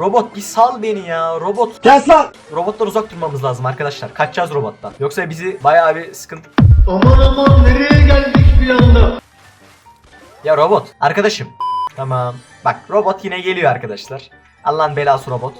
Robot bir sal beni ya. Robot. Kes lan! Robotlar uzak durmamız lazım arkadaşlar. Kaçacağız robottan. Yoksa bizi bayağı bir sıkıntı. Aman aman nereye geldik bir anda? Ya robot. Arkadaşım. Tamam. Bak robot yine geliyor arkadaşlar. Allah'ın belası robot.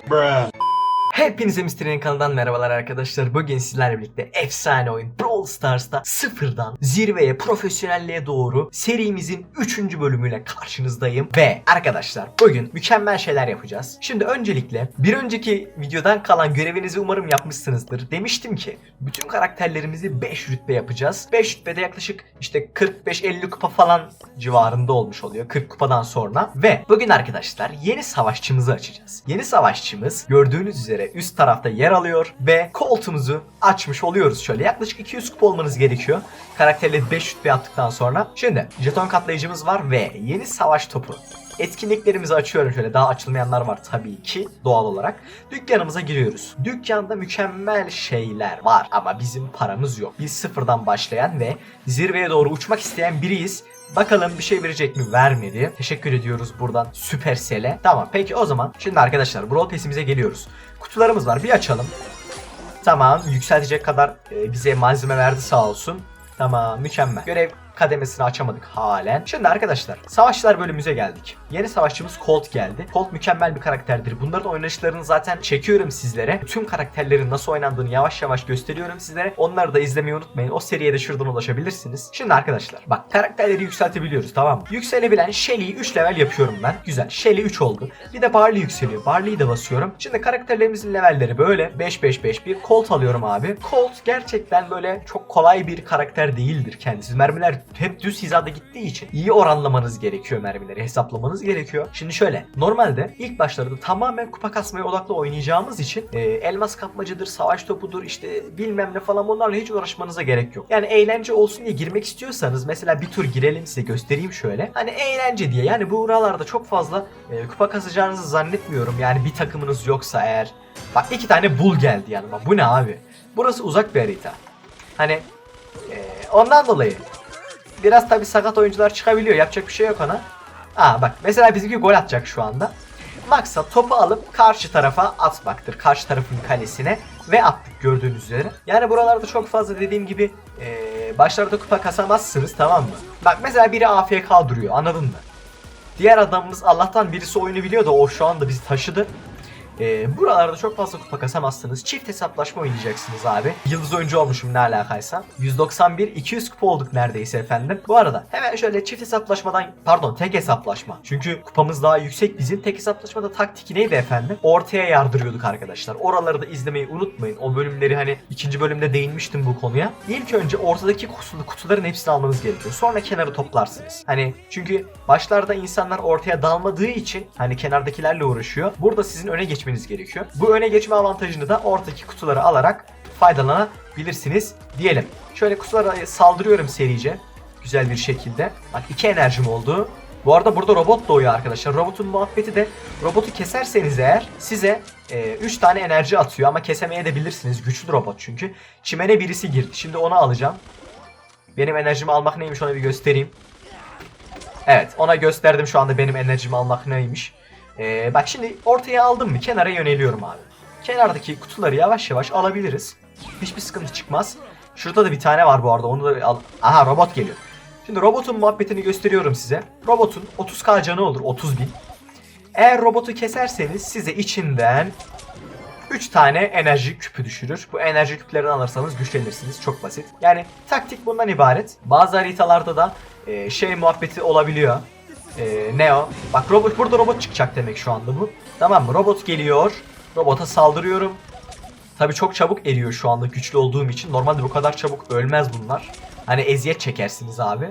Hepinize Mr. kanalından merhabalar arkadaşlar. Bugün sizlerle birlikte efsane oyun Brawl Stars'ta sıfırdan zirveye, profesyonelliğe doğru serimizin 3. bölümüyle karşınızdayım. Ve arkadaşlar bugün mükemmel şeyler yapacağız. Şimdi öncelikle bir önceki videodan kalan görevinizi umarım yapmışsınızdır. Demiştim ki bütün karakterlerimizi 5 rütbe yapacağız. 5 rütbede yaklaşık işte 45-50 kupa falan civarında olmuş oluyor. 40 kupadan sonra. Ve bugün arkadaşlar yeni savaşçımızı açacağız. Yeni savaşçımız gördüğünüz üzere üst tarafta yer alıyor ve koltuğumuzu açmış oluyoruz şöyle. Yaklaşık 200 kupa olmanız gerekiyor. Karakterle 5 rütbe attıktan sonra. Şimdi jeton katlayıcımız var ve yeni savaş topu. Etkinliklerimizi açıyorum şöyle. Daha açılmayanlar var tabii ki doğal olarak. Dükkanımıza giriyoruz. Dükkanda mükemmel şeyler var ama bizim paramız yok. Biz sıfırdan başlayan ve zirveye doğru uçmak isteyen biriyiz. Bakalım bir şey verecek mi? Vermedi. Teşekkür ediyoruz buradan Supercell'e. Tamam peki o zaman şimdi arkadaşlar Brawl Pass'imize geliyoruz. Kutularımız var bir açalım. Tamam yükseltecek kadar e, bize malzeme verdi sağ olsun. Tamam mükemmel. Görev kademesini açamadık halen. Şimdi arkadaşlar savaşçılar bölümümüze geldik. Yeni savaşçımız Colt geldi. Colt mükemmel bir karakterdir. Bunların oynayışlarını zaten çekiyorum sizlere. Tüm karakterlerin nasıl oynandığını yavaş yavaş gösteriyorum sizlere. Onları da izlemeyi unutmayın. O seriye de şuradan ulaşabilirsiniz. Şimdi arkadaşlar bak karakterleri yükseltebiliyoruz tamam mı? Yükselebilen Shelly'yi 3 level yapıyorum ben. Güzel. Shelly 3 oldu. Bir de Barley yükseliyor. Barley'i de basıyorum. Şimdi karakterlerimizin levelleri böyle. 5-5-5-1. Colt alıyorum abi. Colt gerçekten böyle çok kolay bir karakter değildir kendisi. Mermiler hep düz hizada gittiği için iyi oranlamanız gerekiyor mermileri. Hesaplamanız gerekiyor. Şimdi şöyle. Normalde ilk başlarda tamamen kupa kasmaya odaklı oynayacağımız için e, elmas kapmacıdır, savaş topudur işte bilmem ne falan bunlarla hiç uğraşmanıza gerek yok. Yani eğlence olsun diye girmek istiyorsanız mesela bir tur girelim size göstereyim şöyle. Hani eğlence diye yani bu buralarda çok fazla e, kupa kasacağınızı zannetmiyorum. Yani bir takımınız yoksa eğer. Bak iki tane bul geldi yanıma. Bu ne abi? Burası uzak bir harita. Hani e, ondan dolayı biraz tabi sakat oyuncular çıkabiliyor. Yapacak bir şey yok ona. Aa bak mesela bizimki gol atacak şu anda. Maksat topu alıp karşı tarafa atmaktır. Karşı tarafın kalesine ve attık gördüğünüz üzere. Yani buralarda çok fazla dediğim gibi eee, başlarda kupa kasamazsınız tamam mı? Bak mesela biri AFK duruyor anladın mı? Diğer adamımız Allah'tan birisi oyunu biliyor da o şu anda bizi taşıdı. Ee, buralarda çok fazla kupa kasamazsınız. Çift hesaplaşma oynayacaksınız abi. Yıldız oyuncu olmuşum ne alakaysa. 191 200 kupa olduk neredeyse efendim. Bu arada hemen şöyle çift hesaplaşmadan pardon tek hesaplaşma. Çünkü kupamız daha yüksek bizim. Tek hesaplaşmada taktik neydi efendim? Ortaya yardırıyorduk arkadaşlar. Oraları da izlemeyi unutmayın. O bölümleri hani ikinci bölümde değinmiştim bu konuya. İlk önce ortadaki kutu- kutuların hepsini almanız gerekiyor. Sonra kenarı toplarsınız. Hani çünkü başlarda insanlar ortaya dalmadığı için hani kenardakilerle uğraşıyor. Burada sizin öne geçmeniz gerekiyor. Bu öne geçme avantajını da ortadaki kutuları alarak faydalanabilirsiniz diyelim. Şöyle kutulara saldırıyorum serice. Güzel bir şekilde. Bak iki enerjim oldu. Bu arada burada robot doğuyor arkadaşlar. Robotun muhabbeti de robotu keserseniz eğer size 3 tane enerji atıyor ama kesemeye de bilirsiniz. Güçlü robot çünkü. Çimene birisi girdi. Şimdi onu alacağım. Benim enerjimi almak neymiş ona bir göstereyim. Evet ona gösterdim şu anda benim enerjimi almak neymiş. Ee, bak şimdi ortaya aldım mı kenara yöneliyorum abi. Kenardaki kutuları yavaş yavaş alabiliriz. Hiçbir sıkıntı çıkmaz. Şurada da bir tane var bu arada onu da al. Aha robot geliyor. Şimdi robotun muhabbetini gösteriyorum size. Robotun 30k canı olur 30 bin. Eğer robotu keserseniz size içinden 3 tane enerji küpü düşürür. Bu enerji küplerini alırsanız güçlenirsiniz. Çok basit. Yani taktik bundan ibaret. Bazı haritalarda da e, şey muhabbeti olabiliyor. E, ne o? Bak robot burada robot çıkacak demek şu anda bu. Tamam mı? Robot geliyor. Robota saldırıyorum. Tabii çok çabuk eriyor şu anda güçlü olduğum için. Normalde bu kadar çabuk ölmez bunlar. Hani eziyet çekersiniz abi.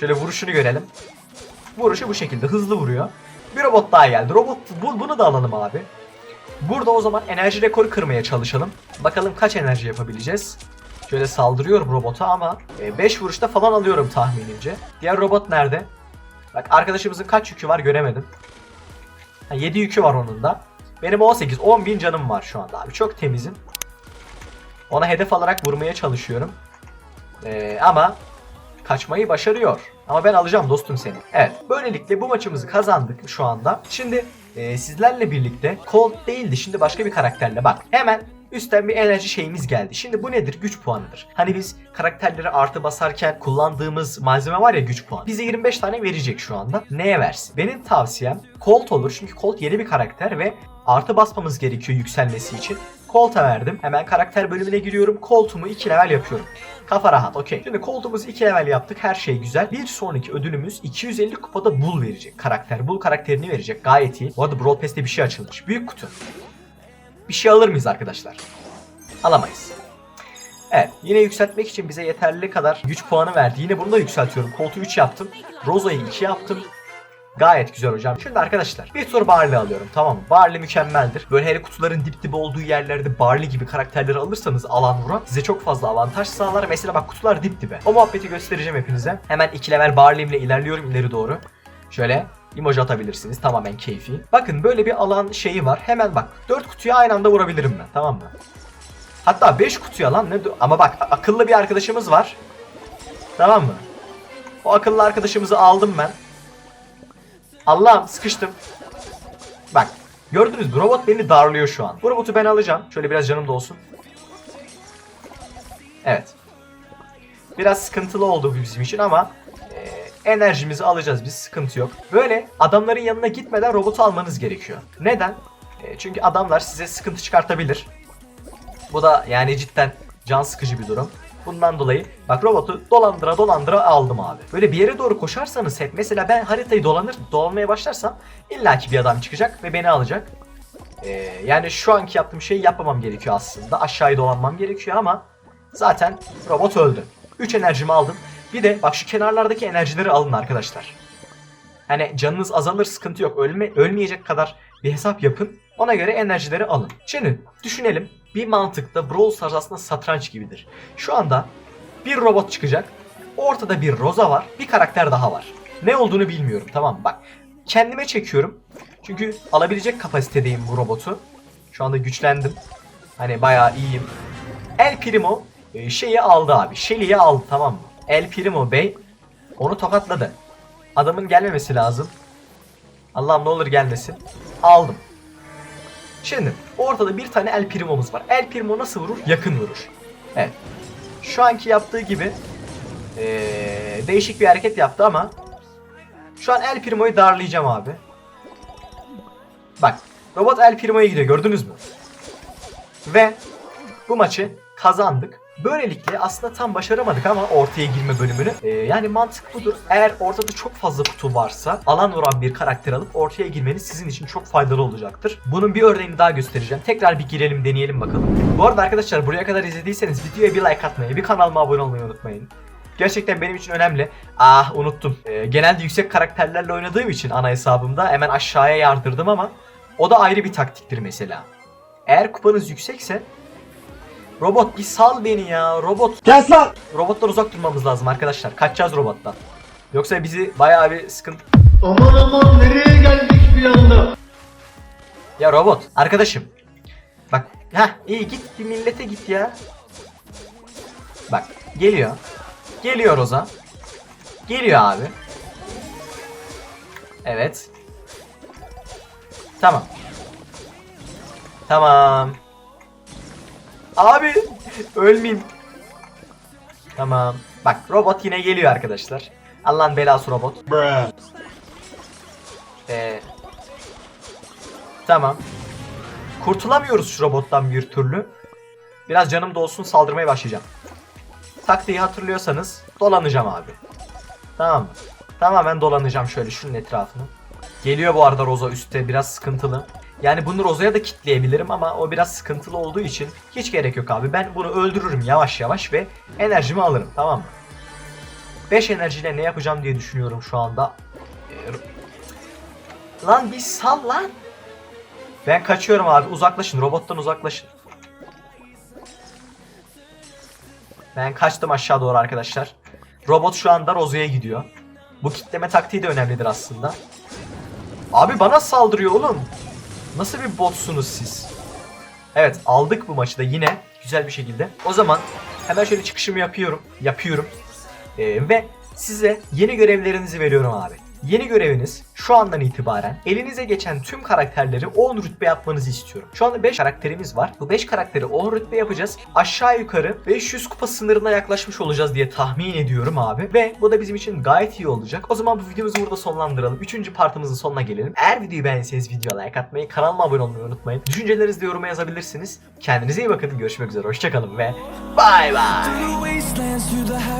Şöyle vuruşunu görelim. Vuruşu bu şekilde hızlı vuruyor. Bir robot daha geldi. Robot bu, bunu da alalım abi. Burada o zaman enerji rekoru kırmaya çalışalım. Bakalım kaç enerji yapabileceğiz. Şöyle saldırıyorum robota ama 5 vuruşta falan alıyorum tahminimce. Diğer robot nerede? Bak arkadaşımızın kaç yükü var göremedim. Ha, 7 yükü var onun da. Benim 18, 10 bin canım var şu anda abi. Çok temizim. Ona hedef alarak vurmaya çalışıyorum. Ee, ama kaçmayı başarıyor. Ama ben alacağım dostum seni. Evet. Böylelikle bu maçımızı kazandık şu anda. Şimdi e, sizlerle birlikte Colt değildi. Şimdi başka bir karakterle bak. Hemen üstten bir enerji şeyimiz geldi. Şimdi bu nedir? Güç puanıdır. Hani biz karakterleri artı basarken kullandığımız malzeme var ya güç puanı. Bize 25 tane verecek şu anda. Neye versin? Benim tavsiyem Colt olur. Çünkü Colt yeni bir karakter ve artı basmamız gerekiyor yükselmesi için. Colt'a verdim. Hemen karakter bölümüne giriyorum. Colt'umu 2 level yapıyorum. Kafa rahat okey. Şimdi Colt'umuzu 2 level yaptık. Her şey güzel. Bir sonraki ödülümüz 250 kupada Bull verecek. Karakter. Bull karakterini verecek. Gayet iyi. Bu arada Brawl Pass'te bir şey açılmış. Büyük kutu. Bir şey alır mıyız arkadaşlar? Alamayız. Evet yine yükseltmek için bize yeterli kadar güç puanı verdi. Yine bunu da yükseltiyorum. Colt'u 3 yaptım. Rosa'yı 2 yaptım. Gayet güzel hocam. Şimdi arkadaşlar bir tur Barley alıyorum tamam? Barley mükemmeldir. Böyle hele kutuların dip dibe olduğu yerlerde Barley gibi karakterleri alırsanız alan vuran size çok fazla avantaj sağlar. Mesela bak kutular dip dibe. O muhabbeti göstereceğim hepinize. Hemen 2 level Barley ile ilerliyorum ileri doğru. Şöyle emoji atabilirsiniz. Tamamen keyfi. Bakın böyle bir alan şeyi var. Hemen bak 4 kutuya aynı anda vurabilirim ben tamam mı? Hatta 5 kutuya lan ne ama bak akıllı bir arkadaşımız var. Tamam mı? O akıllı arkadaşımızı aldım ben. Allah'ım sıkıştım. Bak gördünüz mü robot beni darlıyor şu an. Bu robotu ben alacağım. Şöyle biraz canım da olsun. Evet. Biraz sıkıntılı oldu bizim için ama enerjimizi alacağız biz sıkıntı yok. Böyle adamların yanına gitmeden robotu almanız gerekiyor. Neden? E, çünkü adamlar size sıkıntı çıkartabilir. Bu da yani cidden can sıkıcı bir durum. Bundan dolayı bak robotu dolandıra dolandıra aldım abi. Böyle bir yere doğru koşarsanız hep mesela ben haritayı dolanır dolanmaya başlarsam illaki bir adam çıkacak ve beni alacak. Ee, yani şu anki yaptığım şeyi yapmamam gerekiyor aslında. Aşağıya dolanmam gerekiyor ama zaten robot öldü. 3 enerjimi aldım. Bir de bak şu kenarlardaki enerjileri alın arkadaşlar. Hani canınız azalır sıkıntı yok. Ölme, ölmeyecek kadar bir hesap yapın. Ona göre enerjileri alın. Şimdi düşünelim. Bir mantıkta Brawl Stars aslında satranç gibidir. Şu anda bir robot çıkacak. Ortada bir Rosa var. Bir karakter daha var. Ne olduğunu bilmiyorum tamam? Bak kendime çekiyorum. Çünkü alabilecek kapasitedeyim bu robotu. Şu anda güçlendim. Hani bayağı iyiyim. El Primo e, şeyi aldı abi. Shelly'yi aldı tamam mı? El Primo Bey onu tokatladı. Adamın gelmemesi lazım. Allah'ım ne olur gelmesin. Aldım. Şimdi ortada bir tane El Primo'muz var. El Primo nasıl vurur? Yakın vurur. Evet. Şu anki yaptığı gibi ee, değişik bir hareket yaptı ama şu an El Primo'yu darlayacağım abi. Bak robot El Primo'ya gidiyor gördünüz mü? Ve bu maçı kazandık. Böylelikle aslında tam başaramadık ama ortaya girme bölümünü. Ee, yani mantık budur. Eğer ortada çok fazla kutu varsa alan vuran bir karakter alıp ortaya girmeniz sizin için çok faydalı olacaktır. Bunun bir örneğini daha göstereceğim. Tekrar bir girelim deneyelim bakalım. Bu arada arkadaşlar buraya kadar izlediyseniz videoya bir like atmayı, bir kanalıma abone olmayı unutmayın. Gerçekten benim için önemli. Ah unuttum. Ee, genelde yüksek karakterlerle oynadığım için ana hesabımda hemen aşağıya yardırdım ama o da ayrı bir taktiktir mesela. Eğer kupanız yüksekse Robot bir sal beni ya robot. Kes lan! Robotlar uzak durmamız lazım arkadaşlar. Kaçacağız robottan. Yoksa bizi bayağı bir sıkıntı... Aman aman nereye geldik bir anda? Ya robot arkadaşım. Bak ha iyi git bir millete git ya. Bak geliyor. Geliyor Roza. Geliyor abi. Evet. Tamam. Tamam. Abi ölmeyeyim. Tamam. Bak robot yine geliyor arkadaşlar. Allah'ın belası robot. Ee, tamam. Kurtulamıyoruz şu robottan bir türlü. Biraz canım dolsun saldırmaya başlayacağım. Taktiği hatırlıyorsanız dolanacağım abi. Tamam mı? Tamamen dolanacağım şöyle şunun etrafını. Geliyor bu arada Roza üstte biraz sıkıntılı. Yani bunu Roza'ya da kitleyebilirim ama o biraz sıkıntılı olduğu için hiç gerek yok abi. Ben bunu öldürürüm yavaş yavaş ve enerjimi alırım tamam mı? 5 enerjiyle ne yapacağım diye düşünüyorum şu anda. Ee, Lan bir sal lan. Ben kaçıyorum abi uzaklaşın robottan uzaklaşın. Ben kaçtım aşağı doğru arkadaşlar. Robot şu anda Rozo'ya gidiyor. Bu kitleme taktiği de önemlidir aslında. Abi bana saldırıyor oğlum. Nasıl bir botsunuz siz? Evet aldık bu maçı da yine güzel bir şekilde. O zaman hemen şöyle çıkışımı yapıyorum. Yapıyorum. Ee, ve size yeni görevlerinizi veriyorum abi. Yeni göreviniz şu andan itibaren elinize geçen tüm karakterleri 10 rütbe yapmanızı istiyorum. Şu anda 5 karakterimiz var. Bu 5 karakteri 10 rütbe yapacağız. Aşağı yukarı 500 kupa sınırına yaklaşmış olacağız diye tahmin ediyorum abi. Ve bu da bizim için gayet iyi olacak. O zaman bu videomuzu burada sonlandıralım. 3. partımızın sonuna gelelim. Eğer videoyu beğendiyseniz videoya like atmayı, kanalıma abone olmayı unutmayın. Düşüncelerinizi de yoruma yazabilirsiniz. Kendinize iyi bakın. Görüşmek üzere. Hoşçakalın ve bay bay.